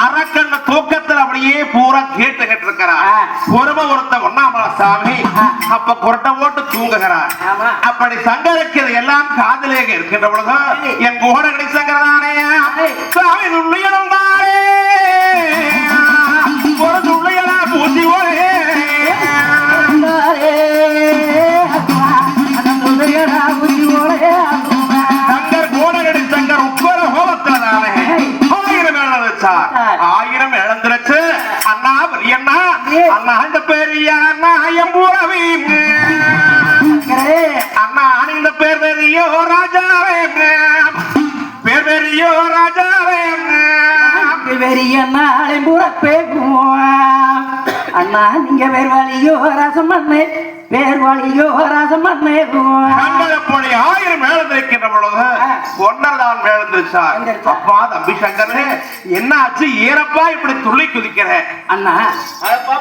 அரக்கண்ண தூக்கத்துல அப்படியே பூரா கேட்டுக்கிட்டு இருக்கிறார் ஆ. பொறுமை ஒருத்த ஒன்னாமல சாமி. அப்ப குரட்டை போட்டு தூங்குகிறார். அப்படி சங்கருக்கு இது எல்லாம் காதலே இருக்கின்ற பொழுது. என் கோடகடி சங்கரதானே சரி. சாமி பெரிய நாளை புறப்பேக்குவோம். அண்ணா நீங்க வேறு வழியோ ரசம் பண்ணு. வேறு வழியோ ரசம் பண்ணு. கண்களப்பொழி ஆயிரம் இழந்திருக்கின்ற பொழுது ஒன்னர் தான் இழந்துருச்சார் எழுந்திருச்சா. அப்பா தம்பி சங்கரே என்ன ஆச்சு ஏறப்பா இப்படி துள்ளி குதிக்கிற. அண்ணா.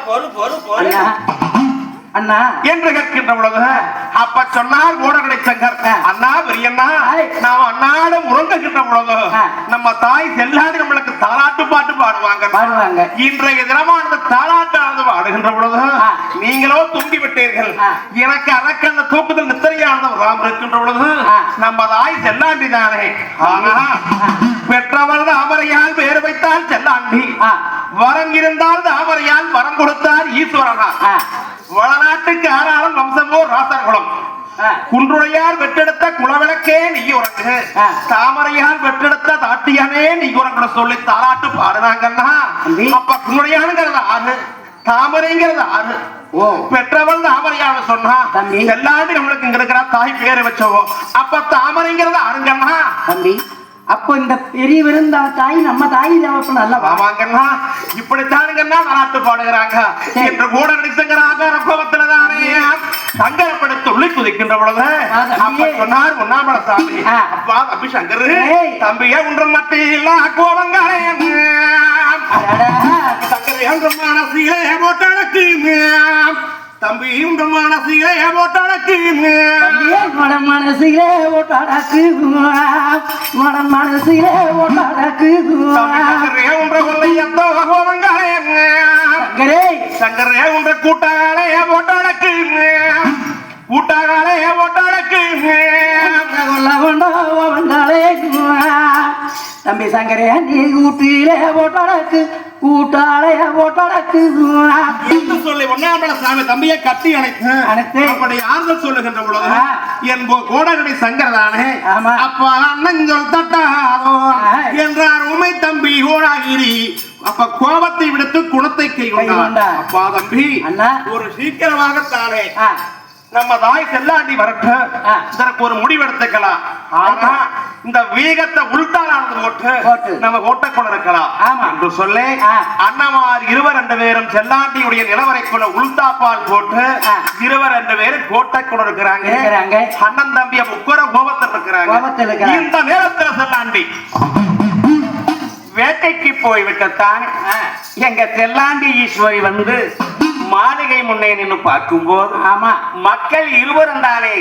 பொறு பொறு பொறு. அண்ணா என்று கேட்கின்ற பொழுது அப்ப சொன்னார் ஓடகடை சங்கர் அண்ணா பெரியண்ணா. நாம் அண்ணாடும் உறங்குகின்ற பொழுது. நம்ம தாய் செல்லாடி நம்மளுக்கு தாலாட்டு பாட்டு பாடுவாங்க பாடுவாங்க இன்றைய தினமானது தாலாட்டானது பாடுகின்ற பொழுது. நீங்களோ தூங்கி விட்டீர்கள். எனக்கு அரக்க அந்த தூக்கத்தில் நித்திரையானது வராமல் இருக்கின்ற பொழுது. நம்ம தாய் செல்லாண்டி தானே ஆனா பெற்றவள் தாமரையால் பேர் வைத்தால் செல்லாண்டி. வரம் இருந்தால் தாமரையால் வரம் கொடுத்தார் ஈஸ்வரனா வளநாட்டுக்கு ஆறாலும் வம்சமோ ராசர்குலம் ஆ. குன்றுடையார் வெற்றெடுத்த குலவிளக்கே நீ உறங்கு. தாமரையால் வெற்றெடுத்த தாட்டியானே நீ உறங்குற சொல்லி தாலாட்டு பாடுனாங்கன்னா தம்பி. அப்ப குன்றுடையானுங்கிறது ஆறு? தாமரைங்கிறது ஆறு? ஓ. பெற்றவள் தாமரையான சொன்னா. எல்லாரும் நம்மளுக்கு இங்க இருக்கிற தாய் பேரை வச்சவோ அப்ப தாமரைங்கிறது ஆறுங்கன்னா அப்போ இந்த பெரிய விருந்த தாய் நம்ம தாய் தவப்பு நல்லவா ஆமாங்கண்ணா இப்படித்தானுங்கன்னா நாட்டு பாடுகிறாங்க. என்று கூட நடிச்சுங்கிறாங்க ரப்பவத்துல தானே சங்கரப்பட துள்ளி குதிக்கின்ற பொழுது. அப்ப சொன்னார் உண்ணாமல சாமி. அப்பா தம்பி சங்கர். தம்பியே இல்ல கோவங்காரையம் அடடா. சங்கர் மனசிலே போட்டடக்கு தம்பி உன்ற மனசிலே போட்டடக்கு தம்பியே, மன மனசிலே ஓட்டாடக்கு மன மனசிலே ஓட்டாடக்கு சங்கரே உன்ற கூட்டாளே போட்டடக்கு கூட்டாளே வந்தாலே தம்பி சங்கரே நீ கூட்டிலே ஓட்டாடக்கு கூட்டாளைய ஓட்டாடக்கு என்று சொல்லி ஒன்னாம்பல சாமி தம்பியை கட்டி அணைத்து அணைத்து. அப்படி ஆறுதல் சொல்லுகின்ற பொழுது. என் கோடகடி சங்கரதானே. அப்ப அண்ணன் சொல் தட்டாதோ ஆ. என்றார் உமை தம்பி ஓடாகிரி அப்ப கோபத்தை விடுத்து குணத்தை கை கொண்டார். அப்பா தம்பி. ஒரு சீக்கிரமாகத்தானே ஆ, நம்ம தாய் செல்லாண்டி வரட்டு. இதற்கு ஒரு முடிவெடுத்துக்கலாம் ஆனா இந்த வீகத்தை உள்டாலானது போட்டு போட்டு. நம்ம ஓட்டக்கொண்டு இருக்கலாம் ஆமா. என்று சொல்லி. அண்ணமார் இருவர் ரெண்டு பேரும் செல்லாண்டியுடைய நிலவரைக்குள்ள உள்தாப்பால் போட்டு. இருவர் ரெண்டு பேரும் கோட்டை கொண்டு இருக்கிறாங்க. அண்ணன் தம்பி முக்கர கோபத்தில் இருக்கிறாங்க கோபத்தில் இருக்கிறாங்க. இந்த நேரத்துல செல்லாண்டி வேட்டைக்கு போய்விட்டத்தான் எங்க செல்லாண்டி ஈஸ்வரி வந்து மாளிகை முன்னே நின்று பார்க்கும்போது ஆமா மக்கள் இருவரும் தானே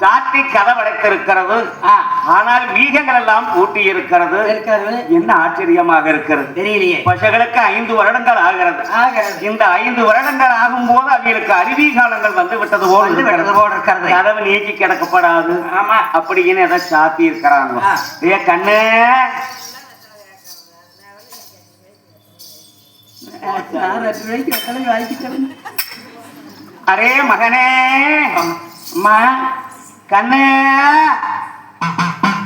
சாத்தி கதவடைத்திருக்கிறது ஆ. ஆனால் மீகங்கள் எல்லாம் பூட்டி இருக்கிறது இருக்கிறது என்ன ஆச்சரியமாக இருக்கிறது தெரியலையே பசங்களுக்கு ஐந்து வருடங்கள் ஆகிறது. இந்த ஐந்து வருடங்கள் ஆகும்போது அவங்களுக்கு அருவி காலங்கள் வந்து விட்டது போல் இருக்கிறது. இருக்கிறது. கதவு நீக்கி கிடக்கப்படாது ஆமா. அப்படின்னு எதை சாத்தி இருக்கிறாங்க கண்ணு நான் ரெண்டு ரூபாய்க்கு எத்தனை வாங்கிக்கிறேன் அரே மகனே. அம்மா கண்ணு.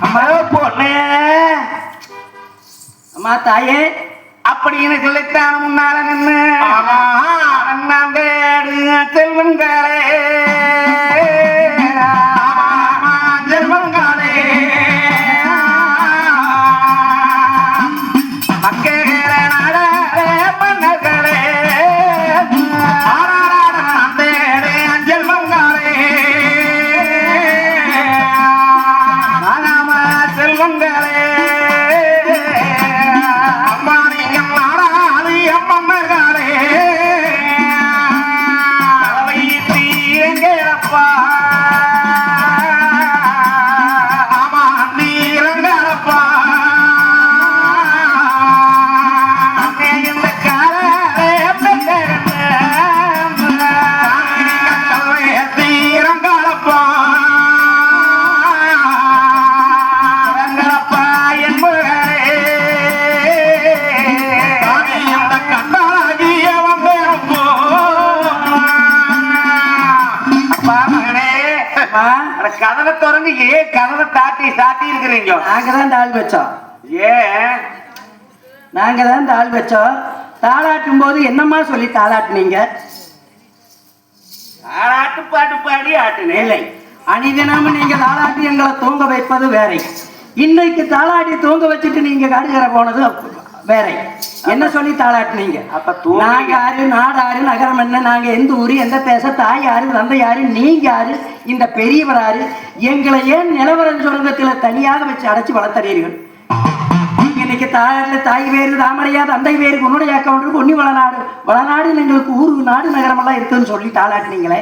அம்மா பொண்ணு. அம்மா தாயே. அப்படின்னு சொல்லித்தான் முன்னால நின்று அண்ணாந்தே பிறகு ஏன் கதவை தாட்டி சாத்தி இருக்கிறீங்க நாங்க தான் தாள் வச்சோம். ஏன் நாங்க தான் தாள் வச்சோம். தாளாட்டும் போது என்னம்மா சொல்லி தாளாட்டுனீங்க? ஆட்டு பாட்டு பாடி ஆட்டுனேன். இல்லை. அனிதினமும் நீங்க தாளாட்டி எங்களை தூங்க வைப்பது வேற. இன்னைக்கு தாளாட்டி தூங்க வச்சுட்டு நீங்க காடுகிற போனது வேற. என்ன சொல்லி தாளாட்டுனீங்க? அப்ப. நாங்க யாரு நாடு யாரு நகரம் என்ன நாங்க எந்த ஊரு எந்த தேச தாய் யாரு தந்தை யாரு நீங்க யாரு இந்த பெரியவர் யாரு எங்களை ஏன் நிலவரம் சுரங்கத்துல தனியாக வச்சு அடைச்சு வளர்த்தறீர்கள்? இன்னைக்கு தாயில தாய் வேறு தாமரையா தந்தை வேறு உன்னுடைய அக்கௌண்ட் பொன்னி வளநாடு வளநாடு எங்களுக்கு ஊரு நாடு நகரமெல்லாம் இருக்குன்னு சொல்லி தாளாட்டினீங்களே.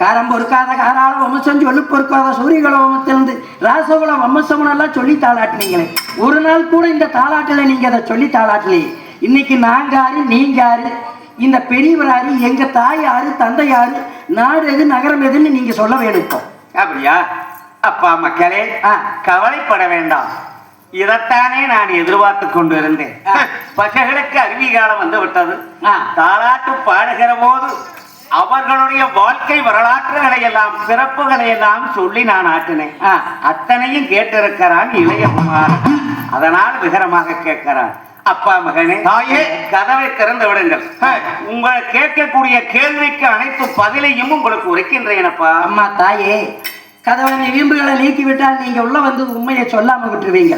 காரம் பொறுக்காத காராள வம்சம் சொல்லி பொறுக்காத சூரியகுல வம்சத்திலிருந்து ராசகுல வம்சம்னெல்லாம் சொல்லி தாளாட்டினீங்களே. ஒரு நாள் கூட இந்த தாளாட்டுல நீங்க அதை சொல்லி தாளாட்டலையே. இன்னைக்கு நாங்க யாரு நீங்க யாரு? இந்த பெரியவர் யாரு எங்க தாய் யாரு தந்தை யாரு நாடு எது நகரம் எதுன்னு நீங்க சொல்ல வேணும் அப்படியா? அப்பா மக்களே. கவலைப்பட வேண்டாம். இதைத்தானே நான் எதிர்பார்த்து கொண்டு இருந்தேன் ஆ. பசங்களுக்கு அருவி காலம் வந்து விட்டது. ஆ. தாலாட்டு பாடுகிற போது அவர்களுடைய வாழ்க்கை வரலாற்றுகளை எல்லாம் பிறப்புகளை எல்லாம் சொல்லி நான் ஆட்டினேன். அத்தனையும் கேட்டிருக்கிறான் இளையகுமார் அதனால் விகரமாக கேட்கிறான் அப்பா மகனே தாயே. கதவை திறந்து விடுங்கள். உங்கள் கேட்கக்கூடிய கேள்விக்கு அனைத்து பதிலையும் உங்களுக்கு உரைக்கின்றேனப்பா அம்மா தாயே கதவனை வீம்புகளை நீக்கி விட்டால் நீங்க உள்ள வந்து உண்மையை சொல்லாம விட்டுருவீங்க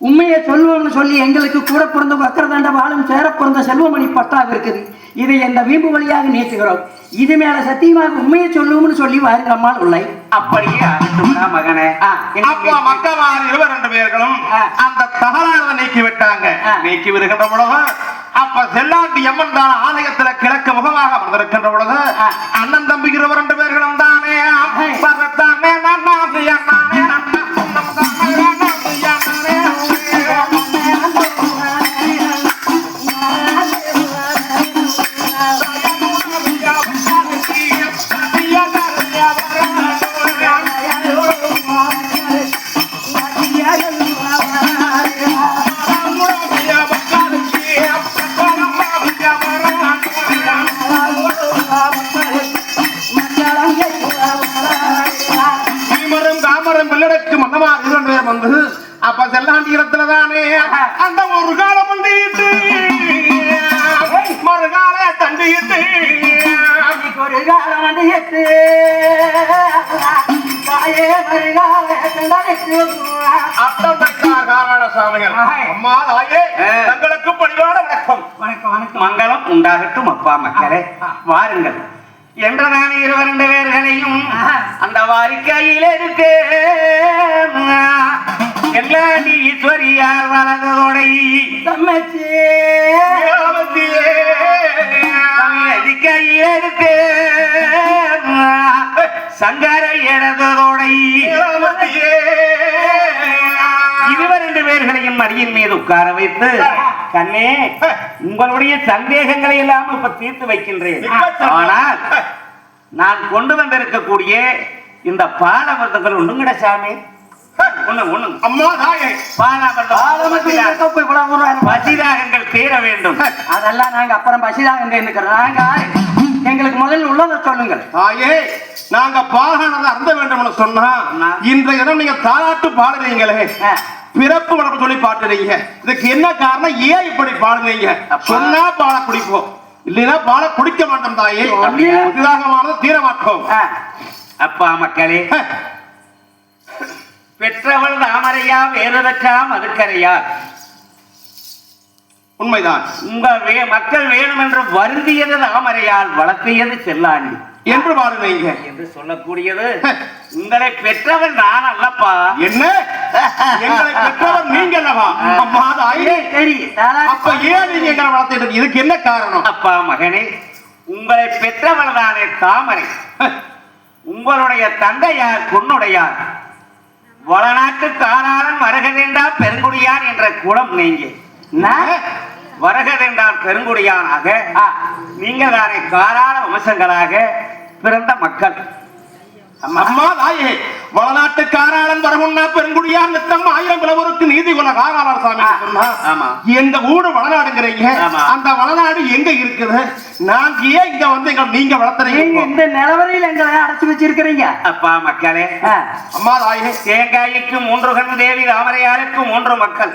உண்மையை சொல்லுவோம்னு சொல்லி எங்களுக்கு கூட பிறந்த வக்கரதாண்ட வாழும் சேர பிறந்த செல்வமணி பட்டாக இருக்குது இதை இந்த வீம்பு வழியாக நீட்டுகிறோம் இது மேல சத்தியமாக உண்மையை சொல்லுவோம்னு சொல்லி வாருங்க அம்மாள் உள்ளை அப்படியே மகனே. அப்பா மக்கமார் இருவர் ரெண்டு பேர்களும். அந்த தகராறுதை நீக்கி விட்டாங்க. நீக்கி வருகின்ற பொழுது அப்ப செல்லாண்டி அம்மன் தான் ஆலயத்துல கிழக்கு முகமாக அமர்ந்திருக்கின்ற பொழுது. அண்ணன் தம்பி இருவர் ரெண்டு பேர்களும் தானே எட்டு தாயே கண்டடைத்து அத்தம் தட்டார் காரண சாமிகள் அம்மா தாயே தங்களுக்கு பணிவான வணக்கம். வணக்கம் வணக்கம். மங்களம் உண்டாகட்டும் அப்பா மக்களே. வாருங்கள். என்ற நான் இருவரண்டு பேர்களையும். அந்த வாரிக்கையில் இருக்கு ஈஸ்வரியார் வலதோடை தம்மச்சி கையில் இருக்கு சங்கர இடதோடை இருவரண்டு பேர்களையும் மடியின் மீது உட்கார வைத்து கண்ணே உங்களுடைய சந்தேகங்களை எல்லாம் இப்ப தீர்த்து வைக்கின்றேன். ஆனால் நான் கொண்டு வந்திருக்கக்கூடிய இந்த பாலவர்த்தங்கள் ஒண்ணுங்கட சாமி? ஒண்ணு ஒண்ணு. அம்மா தாயே. பாலாவர்த்தம் பசிதாகங்கள் தீர வேண்டும். அதெல்லாம் நாங்க அப்புறம் பசிதாக இருக்கிறோம் நாங்க எங்களுக்கு முதல்ல உள்ளதை சொல்லுங்கள். தாயே நாங்க பாகானதை அருந்த வேண்டும்னு சொன்னா. இன்றைய தினம் நீங்க தாலாட்டு பாடுறீங்களே. பிறப்பு வளர்ப்பு சொல்லி பாடுறீங்க இதுக்கு என்ன காரணம்? ஏன் இப்படி பாடுறீங்க. சொன்னா பால குடிப்போம் இல்லைன்னா பால குடிக்க மாட்டோம் தாயே? புதிதாகமானது தீர மாட்டோம். அப்பா மக்களே. பெற்றவள் தாமரையா வேறுதற்றா மதுக்கரையா? உண்மைதான். உங்க மக்கள் வேணும் என்று வருந்தியது தாமரையால் வளர்த்தியது செல்லாண்டி என்று பாடுறீங்க என்று சொல்லக்கூடியது உங்களை பெற்றவன் நான் அல்லப்பா. என்ன? எங்களை பெற்றவர் நீங்க அல்லவா? சரி அப்ப ஏன் நீங்க எங்களை வளர்த்துட்டு? இதுக்கு என்ன காரணம்? அப்பா மகனே உங்களை பெற்றவள் தானே தாமரை. உங்களுடைய தந்தையார் பொன்னுடையார். வளநாட்டு காராளன் வரகதேண்டா பெருங்குடியான் என்ற குலம் நீங்க. நான் வரகதென்றால் பெருங்குடியானாக. ஆ, நீங்கள் தானே காராள வம்சங்களாக பிறந்த மக்கள். அம்மா தாயே. வளநாட்டு காராளன் வரமுன்னா பெருங்குடியார் நித்தம் ஆயிரம் பிளவருக்கு நீதி குல காராளர் சாமி. எங்க ஊடு வளநாடுங்கிறீங்க. அந்த வளநாடு எங்க இருக்குது? நாங்க ஏன் இங்க வந்து எங்க நீங்க வளர்த்துறீங்க? இந்த நிலவரையில் எங்களை அடைச்சு வச்சிருக்கிறீங்க. அப்பா மக்களே. அம்மா தாயே. தேங்காய்க்கு மூன்று கண் தேவி ராமரையாருக்கு மூன்று மக்கள்.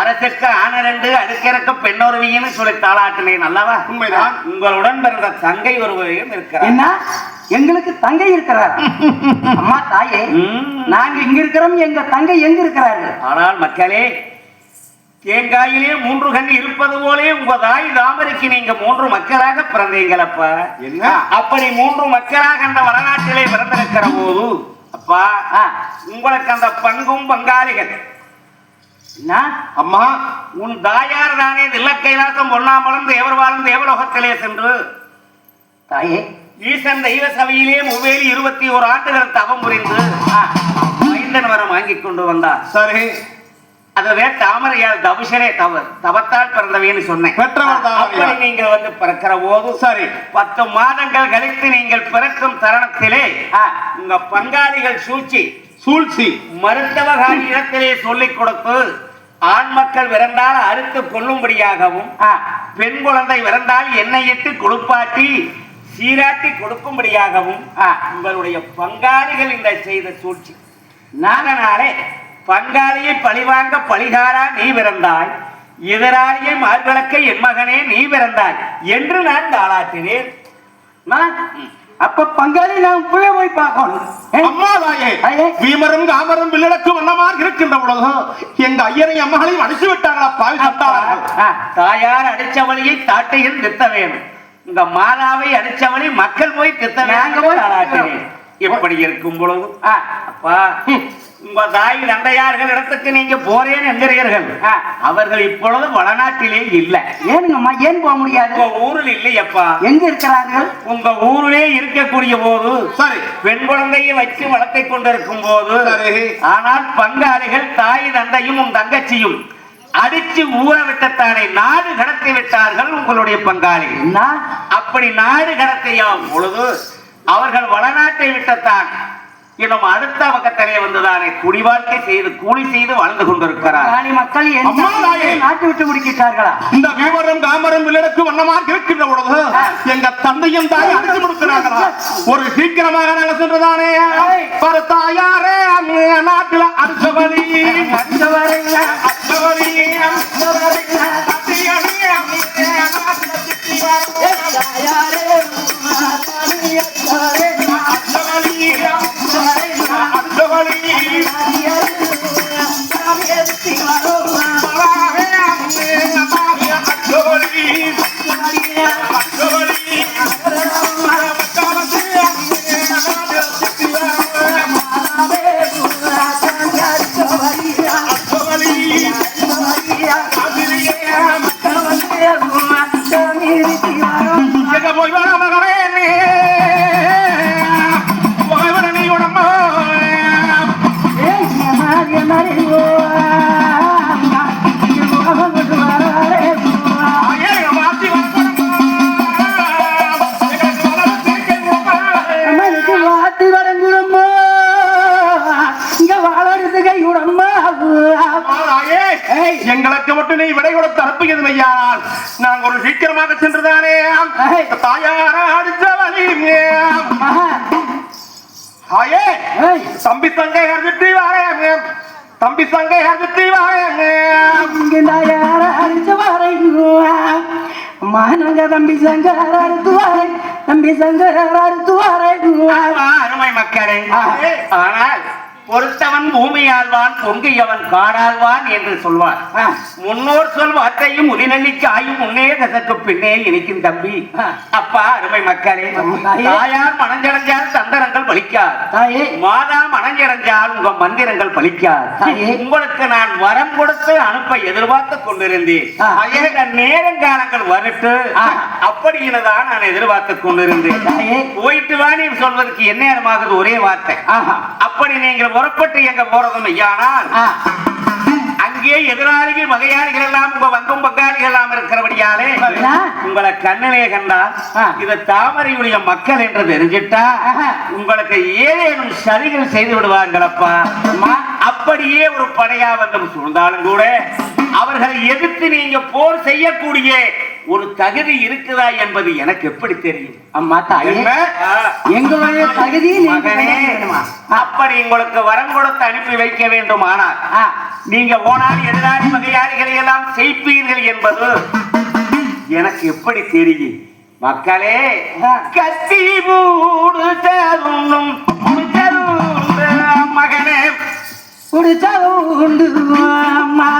அரசுக்கு ஆன ரெண்டு அடுக்கிறக்கு பெண்ணொருவின்னு சொல்லி தாளாட்டினேன் அல்லவா உண்மைதான். உங்களுடன் பிறந்த தங்கை ஒருவரையும் இருக்கிறார். என்ன? எங்களுக்கு தங்கை இருக்கிறார். அம்மா தாயே. நாங்க இங்க இருக்கிறோம் எங்க தங்கை எங்க இருக்கிறாரு ஆனால் மக்களே தேங்காயிலே மூன்று கண் இருப்பது போலே உங்க தாய் தாமரைக்கு நீங்க மூன்று மக்களாக பிறந்தீங்களப்பா என்ன? அப்படி மூன்று மக்களாக அந்த வடநாட்டிலே பிறந்திருக்கிற போது அப்பா உங்களுக்கு அந்த பங்கும் பங்காளிகள். என்ன? அம்மா உன் தாயார் தானே தில்ல கைலாசம் பொன்னாமலம் தேவர்வாளும் தேவலோகத்திலே சென்று. தாயே ஈசன் தெய்வ சபையிலே முவேலி இருபத்தி ஓர் ஆண்டுகள் தவம் புரிந்து மைந்தன் வரம் வாங்கிக் கொண்டு வந்தார். சரி. அதுவே தாமரையால் தபுஷரே தவ தவத்தால் பிறந்தவைன்னு சொன்னேன். அப்படி நீங்கள் வந்து பிறக்கிற போது சரி. பத்து மாதங்கள் கழித்து நீங்கள் பிறக்கும் தருணத்திலே உங்க பங்காளிகள் சூழ்ச்சி சூழ்ச்சி. மருத்துவகாரி இடத்திலே சொல்லிக் கொடுத்து ஆண் மக்கள் விரண்டால் அறுத்து கொள்ளும்படியாகவும் பெண் குழந்தை விரண்டால் எண்ணெய் இட்டு குளிப்பாட்டி சீராட்டி கொடுக்கும்படியாகவும். உங்களுடைய பங்காளிகள் இந்த செய்த சூழ்ச்சி. நான் அதனாலே பங்காளியை பழிவாங்க பழிகாரா நீ பிறந்தாய் எதிராளியை மார்பிளக்க என் மகனே நீ பிறந்தாய் என்று நான் தாளாட்டினேன். அப்ப பங்காளி நான் இப்பவே போய் பார்க்கணும். அம்மா தாயே. வீமரும் காமரும் வில்லடக்கு வண்ணமாக இருக்கின்ற பொழுதும் எங்க ஐயனை அம்மகளையும் அடிச்சு விட்டாங்களா தாயார் அடிச்சவளியை தாட்டையில் தித்த வேணும் உங்க மாதாவை அடிச்சவளை மக்கள் போய் தித்த நாங்க வேணும் போய் தாளாட்டினேன் எப்படி இருக்கும் பொழுது அப்பா உங்க தாய் தந்தையார்கள் இடத்துக்கு நீங்க போறேன் என்கிறீர்கள். அவர்கள் இப்பொழுது வடநாட்டிலே இல்ல. ஏனுங்கம்மா ஏன் போக முடியாது? உங்க ஊரில் இல்லையப்பா. எங்க இருக்கிறார்கள்? உங்க ஊரிலே இருக்கக்கூடிய போது சரி. பெண் குழந்தையை வச்சு வளர்த்தை கொண்டிருக்கும் போது. ஆனால் பங்காளிகள் தாய் தந்தையும் உன் தங்கச்சியும் அடிச்சு ஊற விட்டத்தானே? நாடு கடத்தி விட்டார்கள் உங்களுடைய என்ன? அப்படி நாடு கடத்தியாம் பொழுது அவர்கள் வடநாட்டை விட்டத்தான். இன்னும் அடுத்த பக்கத்திலே வந்துதானே? குடிவாழ்க்கை செய்து கூலி செய்து வாழ்ந்து கொண்டிருக்கிறார். மக்கள். நாட்டு விட்டு முடிக்கிட்டார்களா? இந்த வீமரும் காமரும் வில்லடக்கு வண்ணமாக இருக்கின்ற பொழுது எங்க தந்தையும் தாய் கொடுக்கிறாங்களா ஒரு சீக்கிரமாக நாங்க சென்றுதானே? ஒரு தாயாரே அங்க நாட்டுல அடிச்சபடி தம்பி தங்கை அறுத்தி மானங்க தம்பி சங்கர் அறுத்து வரேன் தம்பி சங்கர் அறுத்து வரேன் ஆமா, அருமை மக்களே. ஆனால் பொறுத்தவன் பூமி ஆழ்வான் பொங்கியவன் காடாழ்வான் என்று சொல்வார். முன்னோர் சொல் வார்த்தையும் உதிநெல்லிக்கு ஆயும் முன்னே தசக்கு பின்னே இனிக்கும் தம்பி. அப்பா அருமை மக்களே தாயே. தாயார் மனஞ்சடைஞ்சால் தந்தரங்கள் பலிக்கார் மாதா மனஞ்சடைஞ்சால் உங்க மந்திரங்கள் பலிக்கார். உங்களுக்கு நான் வரம் கொடுத்து அனுப்ப எதிர்பார்த்து கொண்டிருந்தேன் நேரங்காலங்கள் வரட்டு. அப்படின்னுதான் நான் எதிர்பார்த்து கொண்டிருந்தேன் போயிட்டு வா நீ சொல்வதற்கு என்ன நேரமாகுது ஒரே வார்த்தை அப்படி நீங்கள் புறப்பட்டு எங்க போறதும் ஐயானால் அங்கே எதிராளிகள் வகையாளிகள் எல்லாம் உங்க வங்கும் பங்காளிகள் எல்லாம் இருக்கிறபடியாலே? உங்களை கண்ணிலே கண்டா. இது தாமரையுடைய மக்கள் என்று தெரிஞ்சிட்டா. உங்களுக்கு ஏதேனும் சதிகள் செய்து விடுவார்களப்பா. அப்படியே ஒரு படையா வந்து சூழ்ந்தாலும் கூட அவர்களை எதிர்த்து நீங்க போர் செய்யக்கூடிய ஒரு தகுதி இருக்குதா என்பது எனக்கு எப்படி தெரியும்? அம்மா தாயே. எங்களுடைய தகுதி அப்படி உங்களுக்கு வரம் கொடுத்து அனுப்பி வைக்க வேண்டுமானால் ஆ, நீங்க போனால் எதிராளி வகையாளிகளை எல்லாம் செய்ப்பீர்கள் என்பது எனக்கு எப்படி தெரியும்? மக்களே. கத்தி மூடு தருணும் மகனே? குடிச்சாலும் உண்டு அம்மா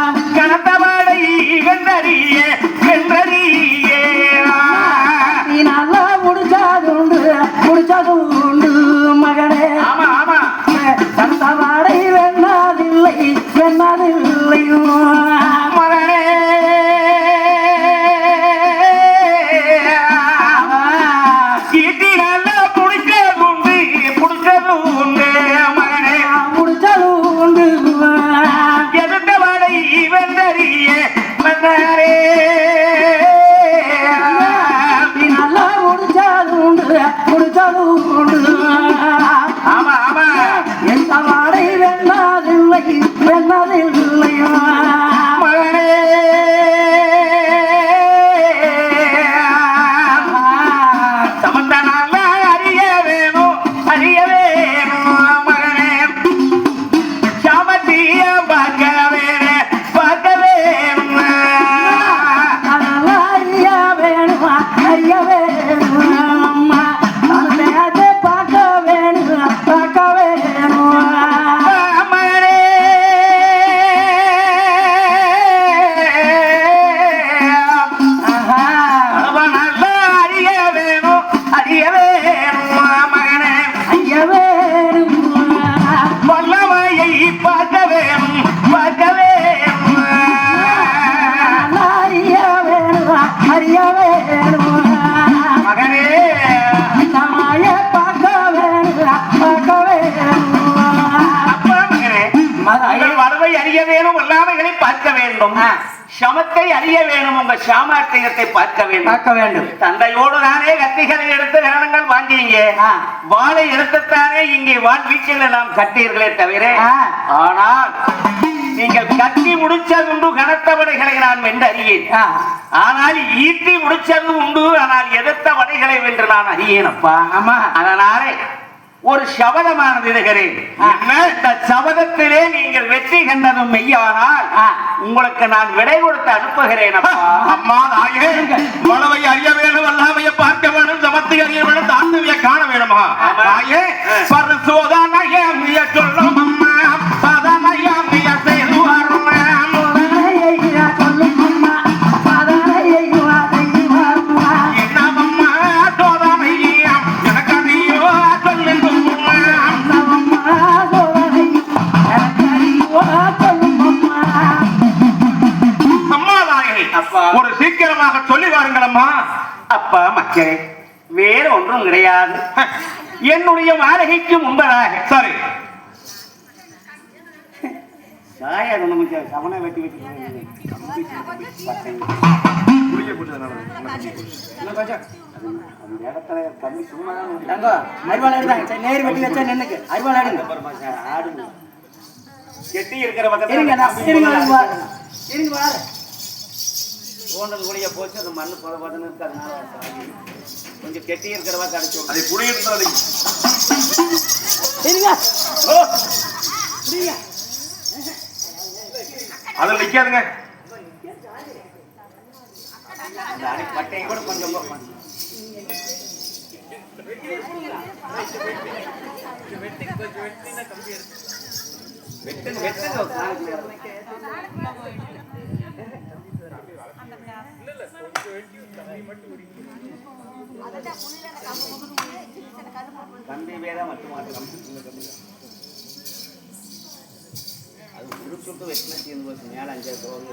வேணுமா அறிய வேணுமா? மகனே. தாய பார்க்க வேணுமா? பார்க்க வரவை அறிய வேணும் வல்லாமைகளை பார்க்க வேண்டும். சமத்தை அறிய வேணும் உங்க சாமர்த்தியத்தை பார்க்க வேண்டும். பார்க்க வேண்டும். தந்தையோடு தானே கத்திகளை எடுத்து கரணங்கள் வாங்கினீங்க. ஆ. வாளை எடுத்துத்தானே இங்கே வான் வீச்சுகளை நாம் கட்டீர்களே தவிர. ஆனால் நீங்கள் கட்டி முடிச்சதுண்டு கனத்த வடைகளை நான் வென்று அறியேன். ஆனால் ஈட்டி முடிச்சது உண்டு ஆனால் எதிர்த்த வடைகளை வென்று நான் அறியேனப்பா? ஆமா. அதனாலே ஒரு சபதமானது இந்த சபதத்திலே நீங்கள் வெற்றி கண்டதும் மெய்யானால். உங்களுக்கு நான் விடை கொடுத்து அனுப்புகிறேன் அம்மா தாயே வளவை அறிய வேணும் வல்லாமைய பார்க்க வேணும் சமத்தை அறிய வேணும் தாழ்ந்தவிய காண வேணுமா ஒரு சீக்கிரமாக சொல்லி வாருங்கள் அம்மா அப்பா மக்களே வேற ஒன்றும் கிடையாது என்னுடைய மாளிகைக்கு முன்பதாக சரி சாயா நமக்கு கவனம் வெட்டி வெட்டி இடத்துல கம்மி சும்மா தங்கோ அருவாள் நேர் வெட்டி வச்சா நின்னுக்கு அருவாள் ஆடுங்க கெட்டி இருக்கிற பக்கத்துல இருங்க இருங்க வாரு. தோண்டல் கூடிய போச்சு அந்த மண்ணு போத போதுன்னு இருக்கு அதனால சாமி. கொஞ்சம் கெட்டி இருக்கிறவா கிடைச்சு அதை குடியிருந்தது அதில் அடி பட்டையை கூட கொஞ்சம் போ- வெட்டுங்க. வெட்டுங்க வேதா மட்டும் அது சுட்டு வெட்டின தீர்ந்து மேலே அஞ்சாறு தோல்